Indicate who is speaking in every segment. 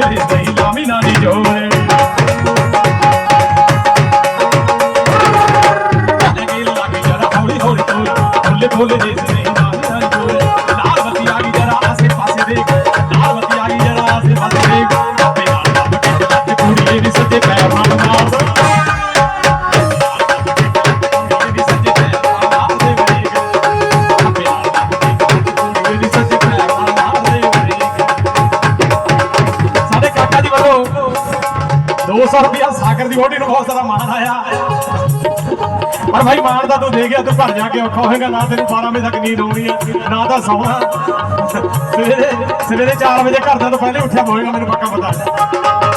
Speaker 1: Yeah. Crore ਰੁਪਇਆ ਸਾਗਰ ਦੀ body ਨੂੰ ਬਹੁਤ ਸਾਰਾ ਮਾਣ ਆਇਆ। ਪਰ ਭਾਈ, ਮਾਣ ਦਾ ਤੂੰ ਦੇ ਗਿਆ, ਤੂੰ ਘਰ ਜਾ ਕੇ ਔਖਾ ਹੋਏਗਾ, ਨਾ ਤੈਨੂੰ 12 ਵਜੇ ਤੱਕ ਨੀਂਦ ਆਉਣੀ ਆ, ਨਾ ਤਾਂ ਸੌਣਾ। ਸਵੇਰੇ ਸਵੇਰੇ 4 ਵਜੇ ਘਰ ਤੋਂ ਪਹਿਲੇ ਉੱਠਿਆ ਹੋਏਗਾ, ਮੈਨੂੰ ਪੱਕਾ ਪਤਾ।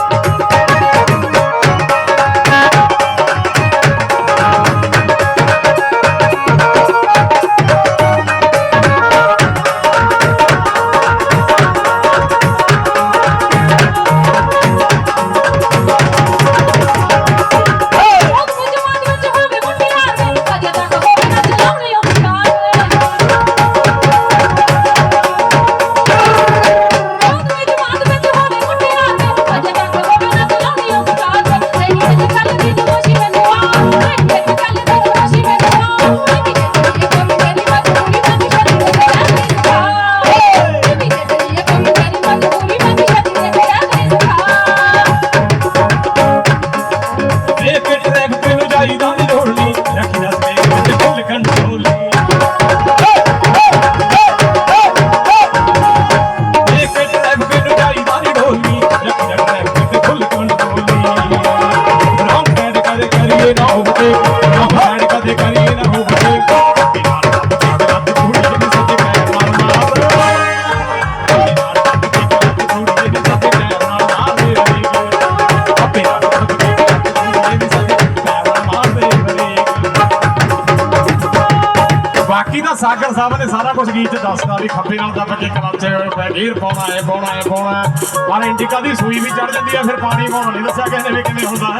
Speaker 1: ਸਾਗਰ ਸਾਹਿਬ ਨੇ ਸਾਰਾ ਕੁਝ ਗੀਤ ਚ ਦੱਸਦਾ ਵੀ ਖੱਬੇ ਨਾਲ ਦੱਬ ਕੇ ਕਲੱਚ ਗੇਰ ਪਾਉਣਾ ਹੈ ਪਾਉਣਾ ਹੈ ਪਾਉਣਾ ਹੈ ਪਰ ਇੰਡੀਕਾ ਦੀ ਸੂਈ ਵੀ ਚੜ ਜਾਂਦੀ ਹੈ, ਫਿਰ ਪਾਣੀ ਪਾਉਣਾ ਨਹੀਂ ਦੱਸਿਆ ਕਿਸੇ ਨੇ ਵੀ ਕਿਵੇਂ ਹੁੰਦਾ ਹੈ।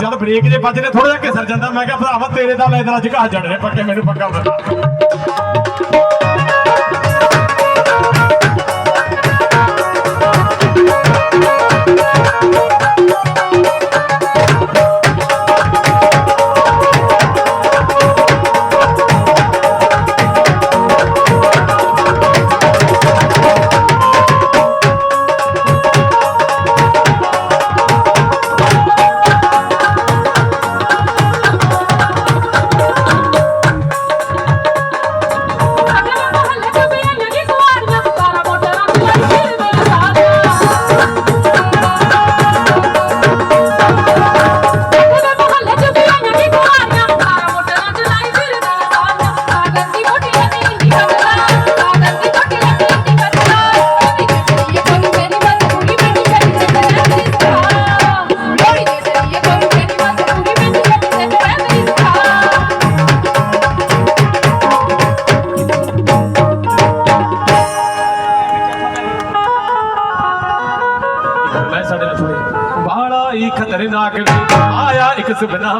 Speaker 2: ਜਦ ਬ੍ਰੇਕ ਜੇ ਵੱਜਦੇ ਥੋੜਾ ਜਿਹਾ ਘਿਸਰ ਜਾਂਦਾ। ਮੈਂ ਕਿਹਾ, ਭਰਾਵਾ, ਤੇਰੇ ਦਾ ਲੈਦਰ ਅੱਜ ਘਾਹ ਜੜ ਰਿਹਾ, ਪੱਕੇ ਮੈਨੂੰ ਪੱਕਾ ਪਤਾ। ਸੜ ਲਫੜੇ ਬਾਹਲਾ ਹੀ ਖਤਰਨਾਕ ਆਇਆ ਇੱਕ ਸੁਪਨਾ